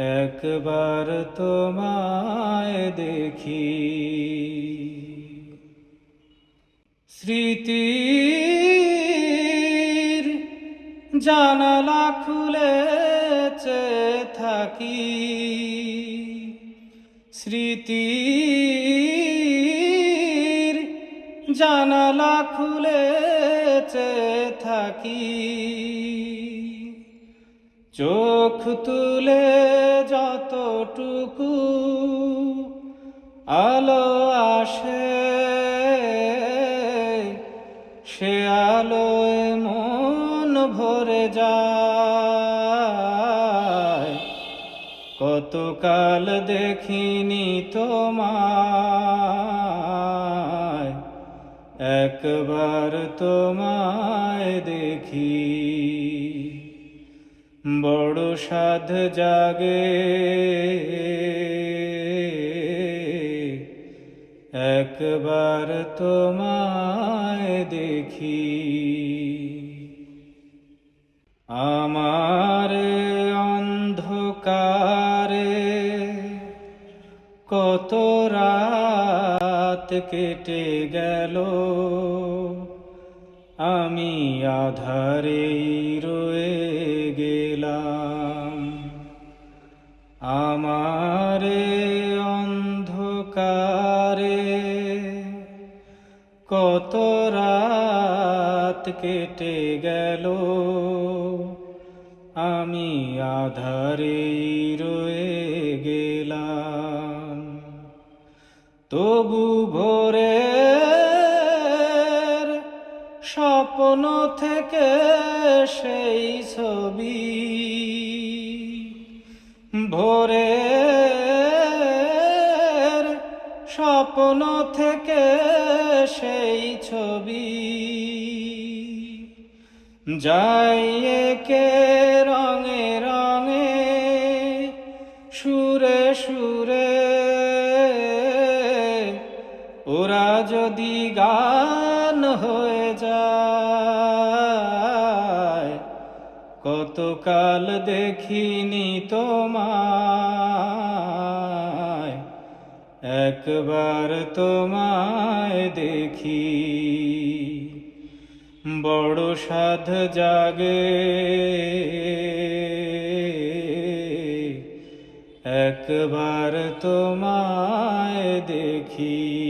একবার তোমায় দেখি। স্মৃতির জানালা খুলেছে থাকি। স্মৃতির জানালা খুলেছে থাকি। চোখ তুলে যতটুকু আলো আসে, সে আলোয় মন ভরে যায়। কতকাল দেখিনি তোমায়, একবার তোমায় দেখি। বড় সাধ জাগে। একবার তোমায় দেখি। আমার অন্ধকারে কত রাত কেটে গেল। আমি আধারে রয়ে আমার অন্ধকারে কত রাত কেটে গেল। আমি আধারে রয়ে গেলাম। তবু ভোরে স্বপ্ন থেকে সেই ছবি ভোরে স্বপ্ন থেকে সেই ছবি। যাই কে রঙে রঙে, সুরে সুরে, ওরা যদি গান হয়ে যায় কতকাল দেখিনি তোমায় একবার তোমায় দেখি। বড় সাধ জাগে একবার তোমায় দেখি।